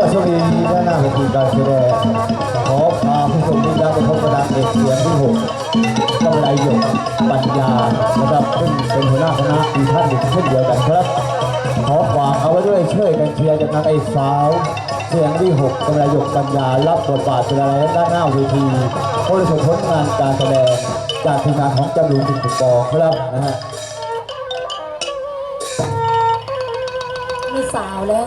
ำหรับช่วงนี้ด้านหน้าเวทีการแสดงขอพาผู้ชมทุกท่านไปพบกับนางเอกเสียงที่หกกำไรหยกปัญญานะครับซึ่งเป็นหัวหน้าคณะอีกท่านหนึ่งเช่นเดียวกันครับ ขอฝากเอาไว้ด้วยช่วยกันเชียร์จากนางเอกสาว เสียงที่หกกำไรหยกปัญญารับบทบาทเป็นอะไรด้านหน้าเวทีโอ้ผลงานการแสดงจากทีมงานของจำรูนจิตรกรครับนะฮะมีสาวแล้ว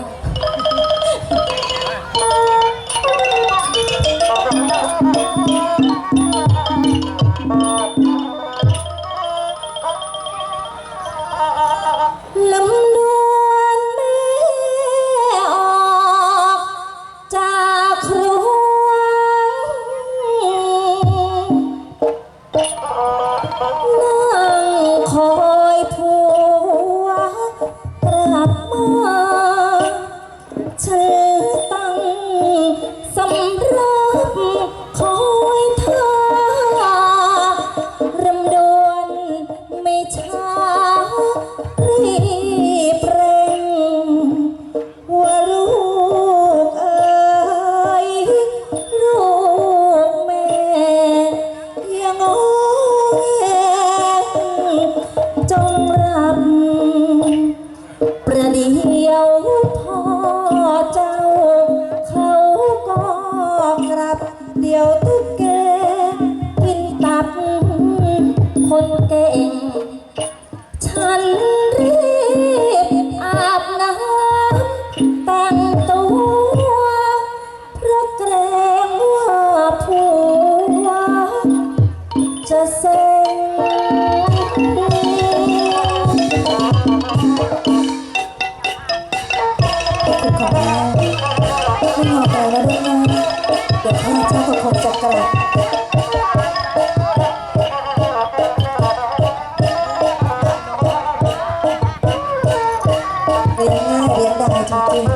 จริงๆ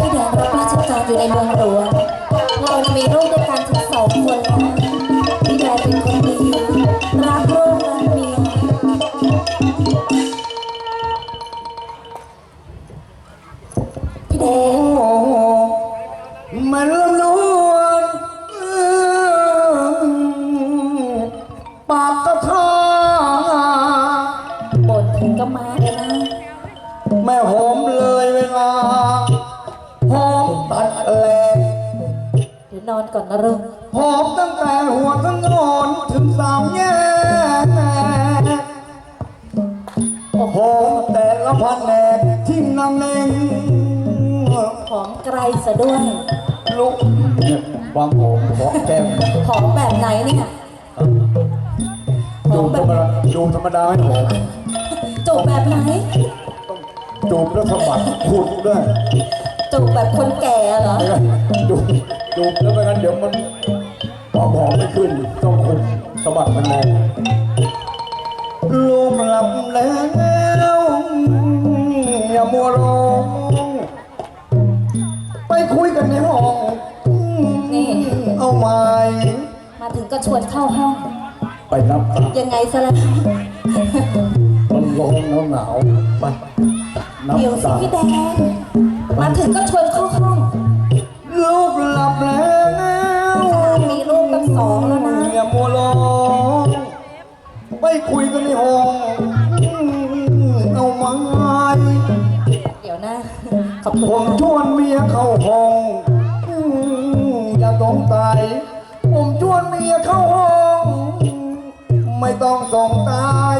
พี่แดนรับราชการอยู่ในเมืองหลวงเรามีลูกด้วยกัน นอนก่อนนะลูกหอมตั้งแต่หัวทั้งนอนถึงสามแยกหอมแต่ละพันแหนกที่นำเน่งหอมไกลซะด้วยลุกเนี่ยความหอมของแก้มหอมแบบไหนเนี่ยหอจูมบแบธรบรมดาจูบธรรมดาไม่หอมจูบแบบไหนจูบแล้วสะบัดขุดด้วยจูบแบบคนแก่เหรอจูบ จูบแล้วไม่งั้นเดี๋ยวมันความหอมไม่ขึ้นต้องขุดสะบัดมันแรงลูกหลับแล้วอย่ามัวร้องไปคุยกันในห้อง นี่ เอาไม้มาถึงก็ชวนเข้าห้อง ไปนับตักยังไงซะแล้วมันร้อนหนาวหนาวๆไปนับเดี๋ยวสิตักพี่แดงมาถึงก็ชวนเข้าห้อง ไปคุยกันในห้องเอาไม้เดี๋ยวนะขอบคุผณมนะชวนเมียเข้าห้องอืมอย่าสงสัยผมชวนเมียเข้าห้อง ไม่ต้องสงตาย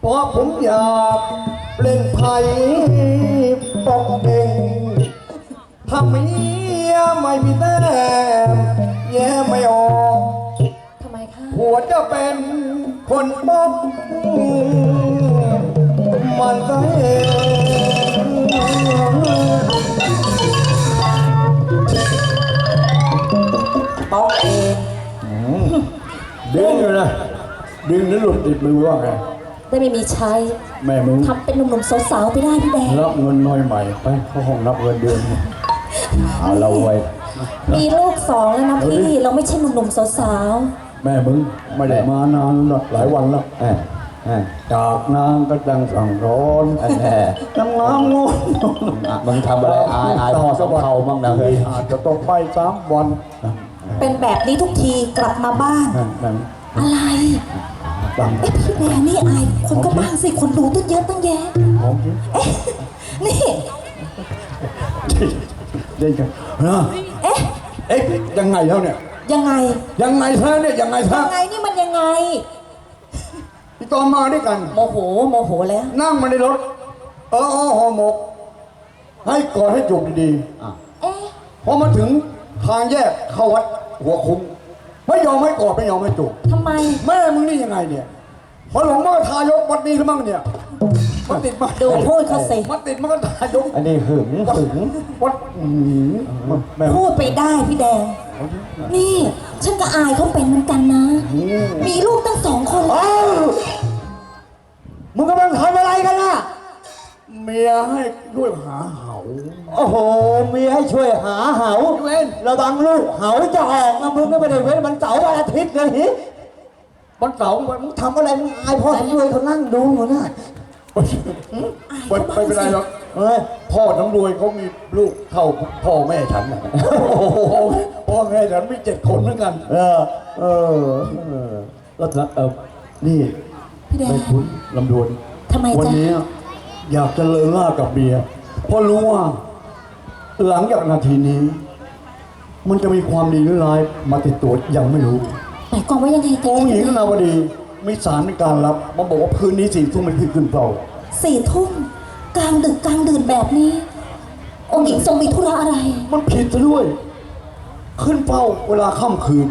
เพราะผมอยากเปล่งไผ่ปอกเด่งถ้าเมียไม่มีแต้มแย่ไม่ออก ทำไมคะ หัวจะเป็น คนป๊อกมันก็เองป๊อกเองดึงอยู่นะดึงแล้วหลุดติดมือว่าไงได้ไม่มีใช้แม่มึงทำเป็นหนุ่มๆสาวๆไปได้พี่แดงรับเงินน้อยใหม่ไปเข้าห้องรับเงินเดือนเอาเราไว้มีลูกสองแล้วนะพี่เราไม่ใช่หนุ่มๆสาว แม่มึงไม่ได้มานานหรอกหลายวันแล้วแอบอ่าจากนางก็ดังสั่งร้อนอันแน่น้ำน้ำงูอะมึงทำอะไรอายอายพ่อสองเขาบ้างนะเฮ้ยอาจจะต้องไปสามวันเป็นแบบนี้ทุกทีกลับมาบ้านนั่นนั่นอะไรดังเอ๊ะพี่แดงนี่อายคนก็บ้างสิคนดูตั้งเยอะตั้งแยะของจริงนี่เดี๋ยวกันนะเอ๊ะเอ๊ะยังไงแล้วเนี่ย ยังไง ยังไงซะเนี่ยยังไงซะยังไงนี่มันยังไง พี่ตอนมาด้วยกัน โมโหโมโหแล้ว นั่งมาในรถ เออเออห่อหมก ให้กอดให้จุกดีอะเอ๊ะๆพอมาถึงทางแยกเข้าวัดหัวคุ้งไม่ยอมให้กอดไม่ยอมให้จุกทำไม แม่มึงนี่ยังไงเนี่ยพอหลวงพ่อทายกวัดนี้หรือมั่งเนี่ยมันติดมาดูพูดเขาสิ มันติดมันก็ทายกอันนี้หึงหึงวัดอืมมันแม่พูดไปได้พี่แดง นี่ ฉันก็อายเขาเป็นเหมือนกันนะ มีลูกตั้งสองคนแล้วอ้าวมึงกำลังทำอะไรกันน่ะ เมียให้ด้วยหาเหาโอ้โหเมียให้ช่วยหาเหาเว้นระวังลูกเหาจะออกนะมึงก็ไม่ได้เว้นมันเสาร์วันอาทิตย์เลยฮิวันเสาร์วันมึงทำอะไรมึงอายพ่อสำรวยเขานั่งดูอยู่นะไม่ไม่เป็นไรหรอก เอ้ยพ่อทั้งรวยเขามีลูกเท่าพ่อแม่ฉันน่ะพ่อพ่อแม่ฉันมีเจ็ดคนเหมือนกัน เออ เออเออแล้วนะเออนี่พี่แดง ไม่คุณลำดวนทำไมวันจ๊ะนี้อยากจะเลิกล่ากับเมียเพราะรู้ว่า หลังจากนาทีนี้ มันจะมีความดีหรือร้ายมาติดตัวยังไม่รู้ หมายความว่ายังไงอจ๊ะงค์หญิงนาวดีมีสารในการรับมาบอกว่าคืนนี้สี่ทุ่มเป็นคืนขึ้นเฝ้าสี่ทุ่ม กลางดึกกลางดื่นแบบนี้ องค์หญิงทรงมีธุระอะไร มันผิดซะด้วย ขึ้นเฝ้าเวลาค่ำคืน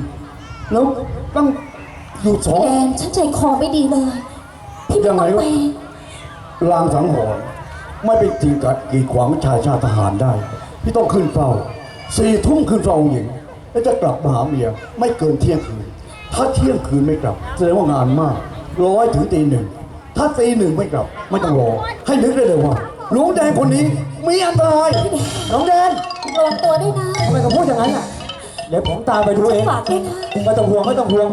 แล้วต้องอยู่สอง แดนฉันใจคอไม่ดีเลย พี่ไม่ยังไงต้องวะ ไป ลางสังหรณ์ไม่เป็นจริงกัดกีดขวางชายชาติทหารได้พี่ต้องขึ้นเฝ้าสี่ทุ่มขึ้นเฝ้าองค์หญิง แล้วจะกลับมาหาเมียไม่เกินเที่ยงคืน ถ้าเที่ยงคืนไม่กลับแสดงว่างานมากรอให้ถึงตีหนึ่ง ถ้าตีหนึ่งไม่กลับไม่ต้องรอ ให้นึกได้เลยว่าหลวงแดงคนนี้มีอันตรายน้องแดนระวังตัวด้วยนะ ทำไมเขาพูดอย่างนั้นอะ เดี๋ยวผมตามไปดูเองฝากด้วยนะ ไม่ต้องห่วงไม่ต้องห่วง